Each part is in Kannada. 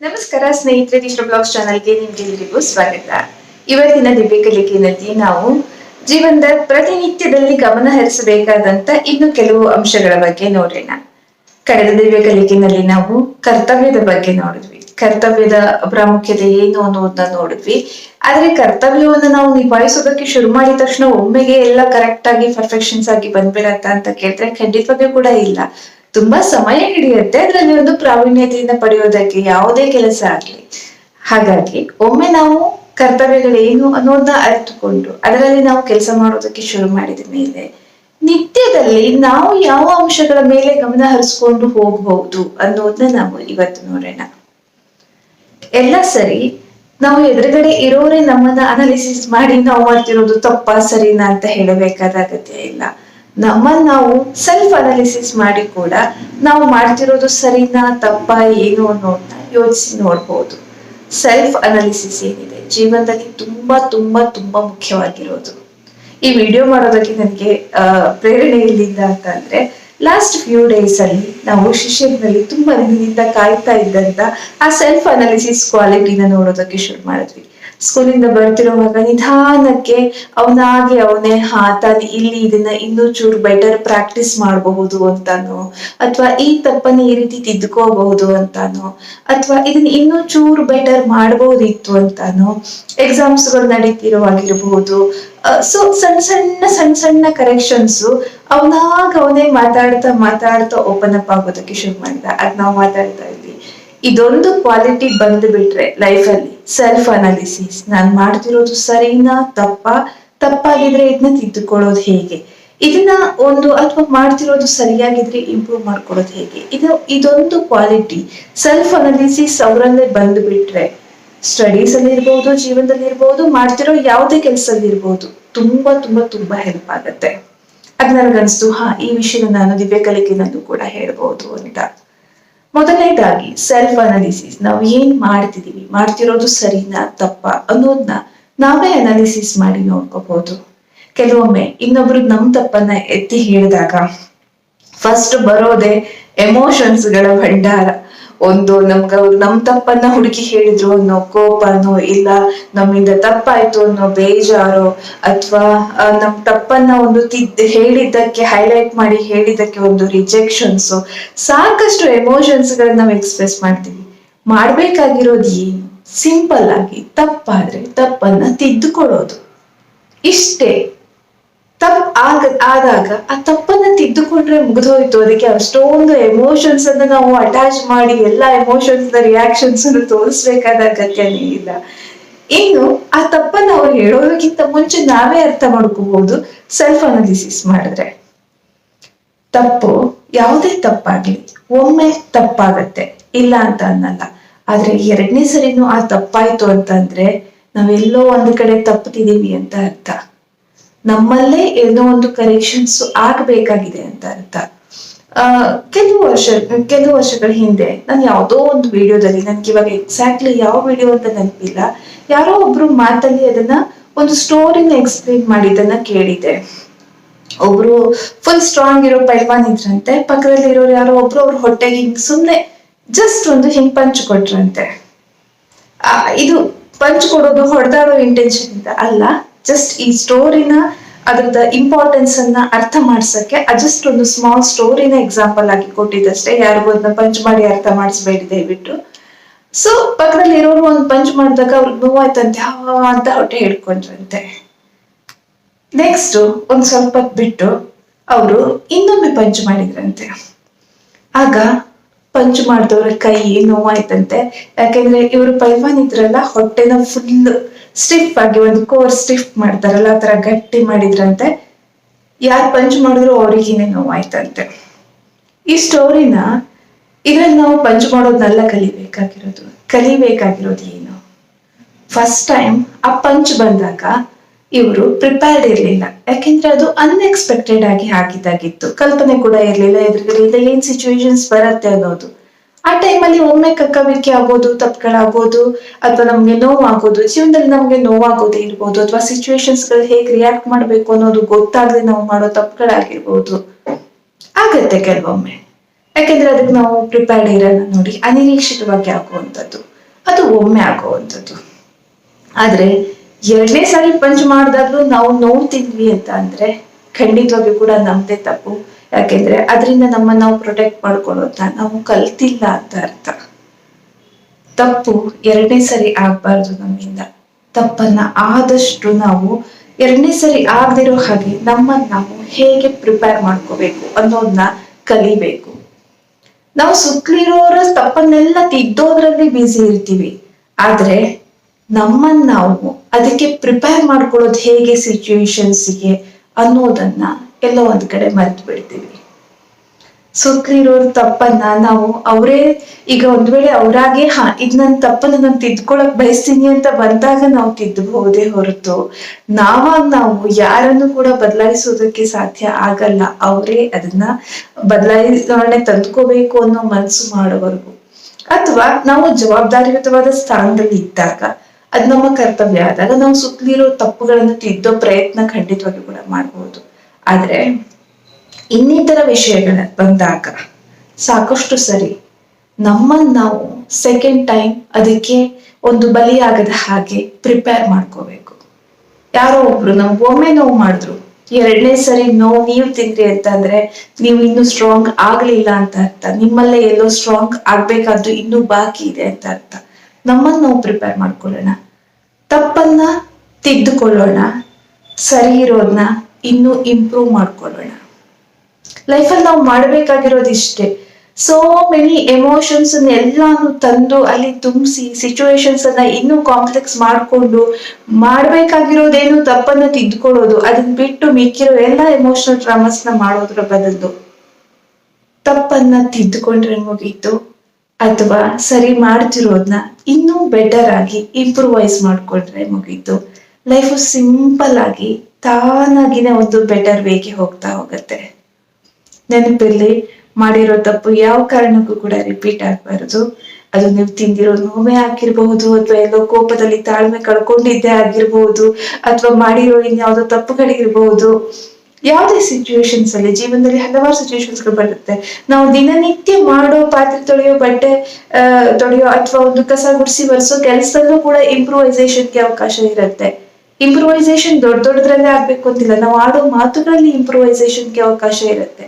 ನಮಸ್ಕಾರ, ಸ್ನೇಹಿತರೆ ದಿಶ್ರ ಬ್ಲಾಗ್ಸ್ ಚಾನಲ್ಗೆ ನಿಮ್ಗೆಲ್ಲರಿಗೂ ಸ್ವಾಗತ. ಇವತ್ತಿನ ದಿವ್ಯ ಕಲಿಕೆಯಲ್ಲಿ ನಾವು ಜೀವನದ ಪ್ರತಿನಿತ್ಯದಲ್ಲಿ ಗಮನ ಹರಿಸಬೇಕಾದಂತ ಇನ್ನು ಕೆಲವು ಅಂಶಗಳ ಬಗ್ಗೆ ನೋಡೋಣ. ಕಳೆದ ದಿವ್ಯ ಕಲಿಕೆಯಲ್ಲಿ ನಾವು ಕರ್ತವ್ಯದ ಬಗ್ಗೆ ನೋಡಿದ್ವಿ. ಕರ್ತವ್ಯದ ಪ್ರಾಮುಖ್ಯತೆ ಏನು ಅನ್ನೋದನ್ನ ನೋಡಿದ್ವಿ. ಆದ್ರೆ ಕರ್ತವ್ಯವನ್ನ ನಾವು ನಿಭಾಯಿಸೋದಕ್ಕೆ ಶುರು ಮಾಡಿದ ತಕ್ಷಣ ಒಮ್ಮೆಗೆ ಎಲ್ಲ ಕರೆಕ್ಟ್ ಆಗಿ ಪರ್ಫೆಕ್ಷನ್ಸ್ ಆಗಿ ಬಂದ್ಬಿಡತ್ತ ಅಂತ ಕೇಳಿದ್ರೆ ಖಂಡಿತವಾಗಿಯೂ ಕೂಡ ಇಲ್ಲ. ತುಂಬಾ ಸಮಯ ಹಿಡಿಯುತ್ತೆ. ಅದರಲ್ಲಿ ಒಂದು ಪ್ರಾವೀಣ್ಯತೆಯಿಂದ ಪಡೆಯೋದಕ್ಕೆ ಯಾವುದೇ ಕೆಲಸ ಆಗ್ಲಿ. ಹಾಗಾಗಿ ಒಮ್ಮೆ ನಾವು ಕರ್ತವ್ಯಗಳೇನು ಅನ್ನೋದನ್ನ ಅರಿತುಕೊಂಡು, ಅದರಲ್ಲಿ ನಾವು ಕೆಲಸ ಮಾಡೋದಕ್ಕೆ ಶುರು ಮಾಡಿದ ಮೇಲೆ ನಿತ್ಯದಲ್ಲಿ ನಾವು ಯಾವ ಅಂಶಗಳ ಮೇಲೆ ಗಮನ ಹರಿಸ್ಕೊಂಡು ಹೋಗಬಹುದು ಅನ್ನೋದನ್ನ ನಾವು ಇವತ್ತು ನೋಡೋಣ. ಎಲ್ಲ ಸರಿ, ನಾವು ಎದುರುಗಡೆ ಇರೋರೇ ನಮ್ಮನ್ನ ಅನಾಲಿಸಿಸ್ ಮಾಡಿ ನಾವು ಮಾಡ್ತಿರೋದು ತಪ್ಪ ಸರಿನಾ ಅಂತ ಹೇಳಬೇಕಾದ ಅಗತ್ಯ ಇಲ್ಲ. ನಮ್ಮನ್ನ ನಾವು ಸೆಲ್ಫ್ ಅನಾಲಿಸಿಸ್ ಮಾಡಿ ಕೂಡ ನಾವು ಮಾಡ್ತಿರೋದು ಸರಿನಾ, ತಪ್ಪಾ, ಏನು ಅನ್ನೋದನ್ನ ಯೋಚಿಸಿ ನೋಡ್ಬೋದು. ಸೆಲ್ಫ್ ಅನಾಲಿಸಿಸ್ ಏನಿದೆ? ಜೀವನದಲ್ಲಿ ತುಂಬಾ ತುಂಬಾ ತುಂಬಾ ಮುಖ್ಯವಾಗಿರೋದು. ಈ ವಿಡಿಯೋ ಮಾಡೋದಕ್ಕೆ ನನಗೆ ಪ್ರೇರಣೆ ಎಲ್ಲಿಂದ ಅಂತ ಅಂದ್ರೆ ಲಾಸ್ಟ್ ಫ್ಯೂ ಡೇಸ್ ಅಲ್ಲಿ ನಾವು ಶಿಷ್ಯನಲ್ಲಿ ತುಂಬಾ ದಿನದಿಂದ ಕಾಯ್ತಾ ಇದ್ದಂತ ಆ ಸೆಲ್ಫ್ ಅನಾಲಿಸಿಸ್ ಕ್ವಾಲಿಟಿನ ನೋಡೋದಕ್ಕೆ ಶುರು ಮಾಡಿದ್ವಿ. ಸ್ಕೂಲಿಂದ ಬರ್ತಿರೋವಾಗ ನಿಧಾನಕ್ಕೆ ಅವನಾಗೆ ಅವನೇ ಹಾ ತಾನು ಇಲ್ಲಿ ಇದನ್ನ ಇನ್ನೂ ಚೂರು ಬೆಟರ್ ಪ್ರಾಕ್ಟೀಸ್ ಮಾಡಬಹುದು ಅಂತಾನೋ. ಅಥವಾ ಈ ತಪ್ಪನ್ನು ಈ ರೀತಿ ತಿದ್ಕೋಬಹುದು ಅಂತಾನೋ. ಅಥವಾ ಇದನ್ನ ಇನ್ನೂ ಚೂರು ಬೆಟರ್ ಮಾಡಬಹುದಿತ್ತು ಅಂತಾನೋ. ಎಕ್ಸಾಮ್ಸ್ಗಳು ನಡೀತಿರುವಾಗಿರಬಹುದು ಸೊ ಸಣ್ಣ ಸಣ್ಣ ಸಣ್ಣ ಸಣ್ಣ ಕರೆಕ್ಷನ್ಸ್ ಅವನಾಗ ಅವನೇ ಮಾತಾಡ್ತಾ ಮಾತಾಡ್ತಾ ಓಪನ್ ಅಪ್ ಆಗೋದಕ್ಕೆ ಶುರು ಮಾಡಿದ. ಅದ್ ನಾವು ಮಾತಾಡ್ತಾ ಇದ್ವಿ. ಇದೊಂದು ಕ್ವಾಲಿಟಿ ಬಂದು ಬಿಟ್ರೆ ಲೈಫಲ್ಲಿ ಸೆಲ್ಫ್ ಅನಾಲಿಸಿಸ್ ನಾನು ಮಾಡ್ತಿರೋದು ಸರಿನಾ, ತಪ್ಪಾ? ತಪ್ಪಾಗಿದ್ರೆ ಇದನ್ನ ತಿದ್ದುಕೊಳ್ಳೋದು ಹೇಗೆ? ಇದನ್ನ ಒಂದು ಅಥವಾ ಮಾಡ್ತಿರೋದು ಸರಿಯಾಗಿದ್ರೆ ಇಂಪ್ರೂವ್ ಮಾಡ್ಕೊಳ್ಳೋದು ಹೇಗೆ? ಇದು, ಇದೊಂದು ಕ್ವಾಲಿಟಿ ಸೆಲ್ಫ್ ಅನಾಲಿಸಿಸ್ ಅವರಲ್ಲೇ ಬಂದು ಬಿಟ್ರೆ ಸ್ಟಡೀಸ್ ಅಲ್ಲಿ ಇರ್ಬೋದು, ಜೀವನದಲ್ಲಿ ಇರ್ಬೋದು, ಮಾಡ್ತಿರೋ ಯಾವುದೇ ಕೆಲಸದಲ್ಲಿ ಇರ್ಬೋದು, ತುಂಬಾ ತುಂಬಾ ತುಂಬಾ ಹೆಲ್ಪ್ ಆಗತ್ತೆ. ಅದ್ ನನಗನ್ಸ್ತು. ಹಾ, ಈ ವಿಷಯನ ನಾನು ದಿವ್ಯ ಕಲಿಕೆನಲ್ಲೂ ಕೂಡ ಹೇಳ್ಬೋದು ಅಂತ. ಮೊದಲನೇದಾಗಿ ಸೆಲ್ಫ್ ಅನಾಲಿಸಿಸ್ ನಾವು ಏನ್ ಮಾಡ್ತಿದೀವಿ? ಮಾಡ್ತಿರೋದು ಸರಿನಾ ತಪ್ಪಾ ಅನ್ನೋದನ್ನ ನಾವೇ ಅನಾಲಿಸಿಸ್ ಮಾಡಿ ನೋಡ್ಕೋಬಹುದು ಕೆಲವೊಮ್ಮೆ ಇನ್ನೊಬ್ರು ನಮ್ ತಪ್ಪನ್ನ ಎತ್ತಿ ಹೇಳಿದಾಗ ಫಸ್ಟ್ ಬರೋದೆ ಎಮೋಷನ್ಸ್ಗಳ ಭಂಡಾರ. ಒಂದು ನಮ್ಗ ಅವ್ರು ನಮ್ ತಪ್ಪನ್ನ ಹುಡುಕಿ ಹೇಳಿದ್ರು ಅನ್ನೋ ಕೋಪನೋ ಇಲ್ಲ, ನಮ್ಮಿಂದ ತಪ್ಪಾಯ್ತು ಅನ್ನೋ ಬೇಜಾರೋ ಅಥವಾ ನಮ್ ತಪ್ಪನ್ನ ಒಂದು ತಿದ್ದ ಹೇಳಿದ್ದಕ್ಕೆ ಹೈಲೈಟ್ ಮಾಡಿ ಹೇಳಿದ್ದಕ್ಕೆ ಒಂದು ರಿಜೆಕ್ಷನ್ಸ್ ಸಾಕಷ್ಟು ಎಮೋಷನ್ಸ್ ಗಳನ್ನ ನಾವು ಎಕ್ಸ್ಪ್ರೆಸ್ ಮಾಡ್ತೀವಿ. ಮಾಡ್ಬೇಕಾಗಿರೋದು ಏನು? ಸಿಂಪಲ್ ಆಗಿ ತಪ್ಪಾದ್ರೆ ತಪ್ಪನ್ನ ತಿದ್ದುಕೊಳ್ಳೋದು. ಇಷ್ಟೇ. ತಪ್ ಆಗ, ಆದಾಗ ಆ ತಪ್ಪನ್ನ ತಿದ್ದುಕೊಂಡ್ರೆ ಮುಗಿದೋಯ್ತು. ಅದಕ್ಕೆ ಅಷ್ಟೊಂದು ಎಮೋಷನ್ಸ್ ಅನ್ನ ನಾವು ಅಟ್ಯಾಚ್ ಮಾಡಿ ಎಲ್ಲಾ ಎಮೋಷನ್ಸ್ ರಿಯಾಕ್ಷನ್ಸ್ ಅನ್ನು ತೋರಿಸ್ಬೇಕಾದ ಅಗತ್ಯನೇ ಇಲ್ಲ ಇನ್ನು ಆ ತಪ್ಪನ್ನ ಅವ್ರು ಹೇಳೋದಕ್ಕಿಂತ ಮುಂಚೆ ನಾವೇ ಅರ್ಥ ಮಾಡ್ಕೋಬಹುದು ಸೆಲ್ಫ್ ಅನಾಲಿಸಿಸ್ ಮಾಡಿದ್ರೆ. ತಪ್ಪು ಯಾವುದೇ ತಪ್ಪಾಗ್ಲಿ, ಒಮ್ಮೆ ತಪ್ಪಾಗತ್ತೆ. ಇಲ್ಲ ಅಂತ ಅನ್ನಲ್ಲ. ಆದ್ರೆ ಎರಡನೇ ಸರಿನೂ ಆ ತಪ್ಪಾಯ್ತು ಅಂತಂದ್ರೆ ನಾವೆಲ್ಲೋ ಒಂದ್ ಕಡೆ ತಪ್ಪುತ್ತಿದ್ದೀವಿ ಅಂತ ಅರ್ಥ. ನಮ್ಮಲ್ಲೇ ಏನೋ ಒಂದು ಕರೆಕ್ಷನ್ಸ್ ಆಗ್ಬೇಕಾಗಿದೆ ಅಂತ ಅರ್ಥ. ಕೆಲವು ವರ್ಷ, ಕೆಲವು ವರ್ಷಗಳ ಹಿಂದೆ ನಾನು ಯಾವುದೋ ಒಂದು ವಿಡಿಯೋದಲ್ಲಿ, ನನ್ಗೆ ಇವಾಗ ಎಕ್ಸಾಕ್ಟ್ಲಿ ಯಾವ ವಿಡಿಯೋ ಅಂತ ನೆನಪಿಲ್ಲ, ಯಾರೋ ಒಬ್ರು ಮಾತಲ್ಲಿ ಅದನ್ನ ಒಂದು ಸ್ಟೋರಿನ ಎಕ್ಸ್ಪ್ಲೇನ್ ಮಾಡಿದ್ದನ್ನ ಕೇಳಿದೆ. ಒಬ್ರು ಫುಲ್ ಸ್ಟ್ರಾಂಗ್ ಇರೋ ಪೈಲ್ವಾನ್ ಇದ್ರಂತೆ, ಪಕ್ಕದಲ್ಲಿ ಇರೋರು ಯಾರೋ ಒಬ್ರು ಅವ್ರ ಹೊಟ್ಟೆಗೆ ಹಿಂಗ್ ಸುಮ್ನೆ ಜಸ್ಟ್ ಒಂದು ಹಿಂಗ್ ಪಂಚ್ ಕೊಟ್ರಂತೆ. ಇದು ಪಂಚ್ ಕೊಡೋದು ಹೊಡೆದಾಡೋ ಇಂಟೆನ್ಷನ್ ಇಂದ ಅಲ್ಲ ಜಸ್ಟ್ ಈ ಸ್ಟೋರಿನ ಅದ್ರದ ಇಂಪಾರ್ಟೆನ್ಸ್ ಅನ್ನ ಅರ್ಥ ಮಾಡ್ಸಕ್ಕೆ ಅಜಸ್ಟ್ ಒಂದು ಸ್ಮಾಲ್ ಸ್ಟೋರಿನ ಎಕ್ಸಾಂಪಲ್ ಆಗಿ ಕೊಟ್ಟಿದ್ದಷ್ಟೇ. ಯಾರಿಗೂ ಅದನ್ನ ಪಂಚ್ ಮಾಡಿ ಅರ್ಥ ಮಾಡಿಸ್ಬೇಡಿ ದಯವಿಟ್ಟು. ಸೊ ಪಕ್ಕದಲ್ಲಿ ಇರೋರು ಒಂದು ಪಂಚ್ ಮಾಡಿದಾಗ ಅವ್ರಿಗೆ ನೋವಾಯ್ತಂತೆ ಅಂತ ಹೊಟ್ಟೆ ಹಿಡ್ಕೊಂಡ್ರಂತೆ ನೆಕ್ಸ್ಟ್ ಒಂದ್ ಸ್ವಲ್ಪ ಬಿಟ್ಟು ಅವರು ಇನ್ನೊಮ್ಮೆ ಪಂಚ್ ಮಾಡಿದ್ರಂತೆ. ಆಗ ಪಂಚ್ ಮಾಡಿದವ್ರ ಕೈ ನೋವಾಯ್ತಂತೆ. ಯಾಕೆಂದ್ರೆ ಇವರು ಪೈಲ್ವಾನ್ ಇದ್ರಲ್ಲ, ಹೊಟ್ಟೆನ ಫುಲ್ ಸ್ಟಿಫ್ ಆಗಿ ಒಂದು ಕೋರ್ ಸ್ಟಿಫ್ ಮಾಡ್ತಾರಲ್ಲ, ಆ ತರ ಗಟ್ಟಿ ಮಾಡಿದ್ರಂತೆ. ಯಾರು ಪಂಚ್ ಮಾಡಿದ್ರು ಅವ್ರಿಗೇನೆ ನೋವಾಯ್ತಂತೆ ಈ ಸ್ಟೋರಿನ ಇದ್ರಲ್ಲಿ ನಾವು ಪಂಚ್ ಮಾಡೋದನ್ನೆಲ್ಲ ಕಲಿಬೇಕಾಗಿರೋದು. ಕಲಿಬೇಕಾಗಿರೋದು ಏನು? ಫಸ್ಟ್ ಟೈಮ್ ಆ ಪಂಚ್ ಬಂದಾಗ ಇವರು ಪ್ರಿಪೇರ್ಡ್ ಇರಲಿಲ್ಲ. ಯಾಕೆಂದ್ರೆ ಅದು ಅನ್ಎಕ್ಸ್ಪೆಕ್ಟೆಡ್ ಆಗಿ ಹಾಕಿದ್ದಾಗಿತ್ತು ಕಲ್ಪನೆ ಕೂಡ ಇರಲಿಲ್ಲ ಎದುರುಗಡೆಯಿಂದ ಏನ್ ಸಿಚುವೇಶನ್ಸ್ ಬರುತ್ತೆ ಅನ್ನೋದು. ಆ ಟೈಮಲ್ಲಿ ಒಮ್ಮೆ ಕಕ್ಕವಿಕೆ ಆಗೋದು, ತಪ್ಪುಗಳಾಗೋದು, ಅಥವಾ ನಮ್ಗೆ ನೋವಾಗೋದು, ಜೀವನದಲ್ಲಿ ನಮ್ಗೆ ನೋವಾಗೋದೇ ಇರ್ಬೋದು, ಅಥವಾ ಸಿಚುವೇಶನ್ಸ್ಗಳು ಹೇಗೆ ರಿಯಾಕ್ಟ್ ಮಾಡ್ಬೇಕು ಅನ್ನೋದು ಗೊತ್ತಾಗ್ಲಿ ನಾವು ಮಾಡೋ ತಪ್ಪುಗಳಾಗಿರ್ಬೋದು. ಆಗತ್ತೆ ಕೆಲವೊಮ್ಮೆ. ಯಾಕೆಂದ್ರೆ ಅದಕ್ಕೆ ನಾವು ಪ್ರಿಪೇರ್ಡ್ ಇರಲ್ಲ ನೋಡಿ, ಅನಿರೀಕ್ಷಿತವಾಗಿ ಆಗುವಂಥದ್ದು. ಅದು ಒಮ್ಮೆ ಆಗುವಂಥದ್ದು. ಆದ್ರೆ ಎರಡನೇ ಸಾರಿ ಪಂಚ್ ಮಾಡಿದಾಗ್ಲೂ ನಾವು ನೋವು ತಿಂದ್ವಿ ಅಂತ ಅಂದ್ರೆ ಖಂಡಿತವಾಗಿ ಕೂಡ ನಮ್ದೇ ತಪ್ಪು. ಯಾಕೆಂದ್ರೆ ಅದರಿಂದ ನಮ್ಮನ್ನ ನಾವು ಪ್ರೊಟೆಕ್ಟ್ ಮಾಡ್ಕೊಳ್ಳೋದ ನಾವು ಕಲ್ತಿಲ್ಲ ಅಂತ ಅರ್ಥ. ತಪ್ಪು ಎರಡನೇ ಸರಿ ಆಗ್ಬಾರ್ದು ನಮ್ಮಿಂದ. ತಪ್ಪನ್ನ ಆದಷ್ಟು ನಾವು ಎರಡನೇ ಸರಿ ಆಗದಿರೋ ಹಾಗೆ ನಮ್ಮನ್ನ ನಾವು ಹೇಗೆ ಪ್ರಿಪೇರ್ ಮಾಡ್ಕೋಬೇಕು ಅನ್ನೋದನ್ನ ಕಲಿಬೇಕು. ನಾವು ಸುತ್ತಲಿರೋರ ತಪ್ಪನ್ನೆಲ್ಲ ತಿದ್ದೋದ್ರಲ್ಲಿ ಬ್ಯುಸಿ ಇರ್ತೀವಿ. ಆದ್ರೆ ನಮ್ಮನ್ನ ನಾವು ಅದಕ್ಕೆ ಪ್ರಿಪೇರ್ ಮಾಡ್ಕೊಳ್ಳೋದು ಹೇಗೆ ಸಿಚುವೇಶನ್ಸ್ಗೆ ಅನ್ನೋದನ್ನ ಎಲ್ಲೋ ಒಂದ್ ಕಡೆ ಮರ್ತು ಬಿಡ್ತೀವಿ. ಸುಕ್ರಿರೋರ್ ತಪ್ಪನ್ನ ನಾವು ಅವರೇ ಈಗ ಒಂದ್ ವೇಳೆ ಅವ್ರಾಗೆ, ಹಾ, ಇದ್ ನನ್ ತಪ್ಪನ್ನ ನಾನ್ ತಿದ್ಕೊಳಕ್ ಬಯಸ್ತೀನಿ ಅಂತ ಬಂದಾಗ ನಾವು ತಿದ್ದಬಹುದೇ ಹೊರತು. ನಾವಾಗ ನಾವು ಯಾರನ್ನು ಕೂಡ ಬದಲಾಯಿಸೋದಕ್ಕೆ ಸಾಧ್ಯ ಆಗಲ್ಲ. ಅವರೇ ಅದನ್ನ ಬದಲಾವಣೆ ತಂದ್ಕೋಬೇಕು ಅನ್ನೋ ಮನ್ಸು ಮಾಡೋವರೆಗೂ. ಅಥವಾ ನಾವು ಜವಾಬ್ದಾರಿಯುತವಾದ ಸ್ಥಾನದಲ್ಲಿ ಇದ್ದಾಗ, ಅದ್ ನಮ್ಮ ಕರ್ತವ್ಯ. ಆದಾಗ ನಾವು ಸುತ್ತಲಿರೋ ತಪ್ಪುಗಳನ್ನು ತಿದ್ದೋ ಪ್ರಯತ್ನ ಖಂಡಿತವಾಗಿ ಕೂಡ ಮಾಡಬಹುದು ಆದ್ರೆ ಇನ್ನಿತರ ವಿಷಯಗಳ ಬಂದಾಗ ಸಾಕಷ್ಟು ಸರಿ ನಮ್ಮನ್ನ ನಾವು ಸೆಕೆಂಡ್ ಟೈಮ್ ಅದಕ್ಕೆ ಒಂದು ಬಲಿಯಾಗದ ಹಾಗೆ ಪ್ರಿಪೇರ್ ಮಾಡ್ಕೋಬೇಕು. ಯಾರೋ ಒಬ್ರು ನಮ್ಗೆ ಒಮ್ಮೆ ನೋವು ಮಾಡಿದ್ರು. ಎರಡನೇ ಸರಿ ನೋವು ನೀವು ತಿಂದ್ರಿ ಅಂತಂದ್ರೆ ನೀವು ಇನ್ನು ಸ್ಟ್ರಾಂಗ್ ಆಗ್ಲಿಲ್ಲ ಅಂತ ಅರ್ಥ. ನಿಮ್ಮಲ್ಲೇ ಎಲ್ಲೋ ಸ್ಟ್ರಾಂಗ್ ಆಗ್ಬೇಕಾದ್ದು ಇನ್ನೂ ಬಾಕಿ ಇದೆ ಅಂತ ಅರ್ಥ. ನಮ್ಮನ್ನ ನಾವು ಪ್ರಿಪೇರ್ ಮಾಡ್ಕೊಳ್ಳೋಣ. ತಪ್ಪನ್ನ ತಿದ್ದುಕೊಳ್ಳೋಣ. ಸರಿ ಇರೋದನ್ನ ಇನ್ನೂ ಇಂಪ್ರೂವ್ ಮಾಡ್ಕೊಳ್ಳೋಣ. ಲೈಫಲ್ಲಿ ನಾವು ಮಾಡ್ಬೇಕಾಗಿರೋದು ಇಷ್ಟೇ. ಸೋ ಮೆನಿ ಎಮೋಷನ್ಸ್ ಎಲ್ಲಾನು ತಂದು ಅಲ್ಲಿ ತುಂಬಿಸಿ ಸಿಚುವೇಶನ್ಸ್ ಅನ್ನ ಇನ್ನೂ ಕಾಂಪ್ಲೆಕ್ಸ್ ಮಾಡಿಕೊಂಡು ಮಾಡ್ಬೇಕಾಗಿರೋದೇನು ತಪ್ಪನ್ನ ತಿದ್ಕೊಳ್ಳೋದು, ಅದನ್ನ ಬಿಟ್ಟು ಮಿಕ್ಕಿರೋ ಎಲ್ಲ ಎಮೋಷನಲ್ ಟ್ರಾಮಸ್ನ ಮಾಡೋದ್ರ ಬದಲು ತಪ್ಪನ್ನ ತಿದ್ದುಕೊಂಡ್ರೆ ಮುಗೀತು ಅಥವಾ ಸರಿ ಮಾಡ್ತಿರೋದನ್ನ ಇನ್ನೂ ಬೆಟರ್ ಆಗಿ ಇಂಪ್ರೂವೈಸ್ ಮಾಡ್ಕೊಂಡ್ರೆ ಮುಗೀತು. ಲೈಫ್ ಸಿಂಪಲ್ ಆಗಿ ತಾನಾಗಿನೇ ಒಂದು ಬೆಟರ್ ವೇಗೆ ಹೋಗ್ತಾ ಹೋಗುತ್ತೆ. ನೆನಪಿರ್ಲಿ, ಮಾಡಿರೋ ತಪ್ಪು ಯಾವ ಕಾರಣಕ್ಕೂ ಕೂಡ ರಿಪೀಟ್ ಆಗ್ಬಾರ್ದು. ಅದು ನೀವು ತಿಂದಿರೋ ನೋವೇ ಆಗಿರ್ಬಹುದು, ಅಥವಾ ಎಲ್ಲೋ ಕೋಪದಲ್ಲಿ ತಾಳ್ಮೆ ಕಳ್ಕೊಂಡಿದ್ದೇ ಆಗಿರ್ಬಹುದು, ಅಥವಾ ಮಾಡಿರೋ ಇನ್ಯಾವುದೋ ತಪ್ಪುಗಳಿರ್ಬಹುದು. ಯಾವುದೇ ಸಿಚುವೇಶನ್ಸ್ ಅಲ್ಲಿ, ಜೀವನದಲ್ಲಿ ಹಲವಾರು ಸಿಚುವೇಶನ್ಸ್ ಬರುತ್ತೆ. ನಾವು ದಿನನಿತ್ಯ ಮಾಡೋ ಪಾತ್ರೆ ತೊಳೆಯೋ ಬಟ್ಟೆ ತೊಳೆಯೋ ಅಥವಾ ಒಂದು ಕಸ ಗುಡಿಸಿ ಬರ್ಸೋ ಕೆಲಸದಲ್ಲೂ ಕೂಡ ಇಂಪ್ರೂವೈಸೇಷನ್ಗೆ ಅವಕಾಶ ಇರುತ್ತೆ. ಇಂಪ್ರೂವೈಸೇಷನ್ ದೊಡ್ಡ ದೊಡ್ಡದ್ರಲ್ಲೇ ಆಗ್ಬೇಕು ಅಂತಿಲ್ಲ. ನಾವು ಆಡೋ ಮಾತುಗಳಲ್ಲಿ ಇಂಪ್ರೂವೈಸೇಷನ್ಗೆ ಅವಕಾಶ ಇರುತ್ತೆ.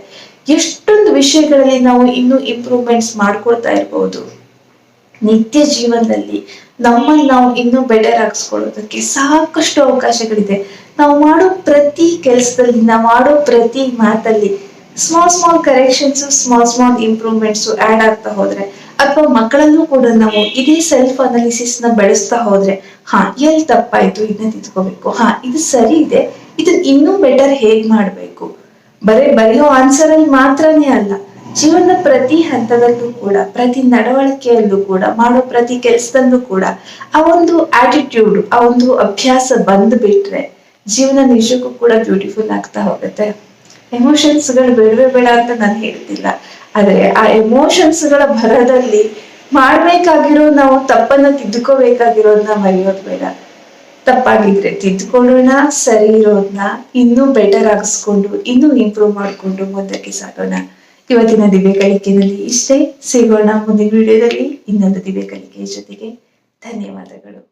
ಎಷ್ಟೊಂದು ವಿಷಯಗಳಲ್ಲಿ ನಾವು ಇನ್ನೂ ಇಂಪ್ರೂವ್ಮೆಂಟ್ಸ್ ಮಾಡ್ಕೊಳ್ತಾ ಇರ್ಬೋದು. ನಿತ್ಯ ಜೀವನದಲ್ಲಿ ನಮ್ಮನ್ನು ನಾವು ಇನ್ನೂ ಬೆಟರ್ ಆಗಿಸ್ಕೊಳ್ಳೋದಕ್ಕೆ ಸಾಕಷ್ಟು ಅವಕಾಶಗಳಿದೆ. ನಾವು ಮಾಡೋ ಪ್ರತಿ ಕೆಲಸದಲ್ಲಿ, ನಾವು ಮಾಡೋ ಪ್ರತಿ ಮಾತಲ್ಲಿ small small corrections small small improvements add ಆಗ್ತಾ ಹೋದ್ರೆ ಅಥವಾ ಮಕ್ಕಳಲ್ಲೂ ಕೂಡ ನಾವು ಇದೇ ಸೆಲ್ಫ್ ಅನಾಲಿಸಿಸ್ನ ಬೆಳೆಸ್ತಾ ಹೋದ್ರೆ, ಹಾ, ಎಲ್ಲಿ ತಪ್ಪಾಯ್ತು, ಇದನ್ನ ತಿದ್ಕೋಬೇಕು. ಹಾ, ಇದು ಸರಿ ಇದೆ ಇದನ್ನ ಇನ್ನೂ ಬೆಟರ್ ಹೇಗ್ ಮಾಡ್ಬೇಕು? ಬರೀ ಬರೆಯೋ ಆನ್ಸರ್ ಅಲ್ಲಿ ಮಾತ್ರನೇ ಅಲ್ಲ, ಜೀವನದ ಪ್ರತಿ ಹಂತದಲ್ಲೂ ಕೂಡ, ಪ್ರತಿ ನಡವಳಿಕೆಯಲ್ಲೂ ಕೂಡ, ಮಾಡೋ ಪ್ರತಿ ಕೆಲಸದಲ್ಲೂ ಕೂಡ, ಆ ಒಂದು ಆಟಿಟ್ಯೂಡ್ ಆ ಒಂದು ಅಭ್ಯಾಸ ಬಂದು ಬಿಟ್ರೆ ಜೀವನ ನಿಜಕ್ಕೂ ಕೂಡ ಬ್ಯೂಟಿಫುಲ್ ಆಗ್ತಾ ಹೋಗುತ್ತೆ. ಎಮೋಷನ್ಸ್ಗಳು ಬೇಡವೇ ಬೇಡ ಅಂತ ನಾನು ಹೇಳ್ತಿಲ್ಲ. ಆದ್ರೆ ಆ ಎಮೋಷನ್ಸ್ಗಳ ಭರದಲ್ಲಿ ಮಾಡ್ಬೇಕಾಗಿರೋ ನಾವು ತಪ್ಪನ್ನ ತಿದ್ದುಕೋಬೇಕಾಗಿರೋದನ್ನ ಮರೆಯೋದು ಬೇಡ. ತಪ್ಪಾಗಿದ್ರೆ ತಿದ್ದುಕೊಳ್ಳೋಣ, ಸರಿ ಇರೋದನ್ನ ಇನ್ನೂ ಬೆಟರ್ ಆಗಿಸ್ಕೊಂಡು, ಇನ್ನೂ ಇಂಪ್ರೂವ್ ಮಾಡ್ಕೊಂಡು ಮುಂದಕ್ಕೆ ಸಾಗೋಣ. ಇವತ್ತಿನ ದಿವೆ ಕಲಿಕೆಯಲ್ಲಿ ಇಷ್ಟೇ. ಸಿಗೋಣ ಮುಂದಿನ ವಿಡಿಯೋದಲ್ಲಿ ಇನ್ನೊಂದು ದಿವೆ ಕಲಿಕೆಯ ಜೊತೆಗೆ. ಧನ್ಯವಾದಗಳು.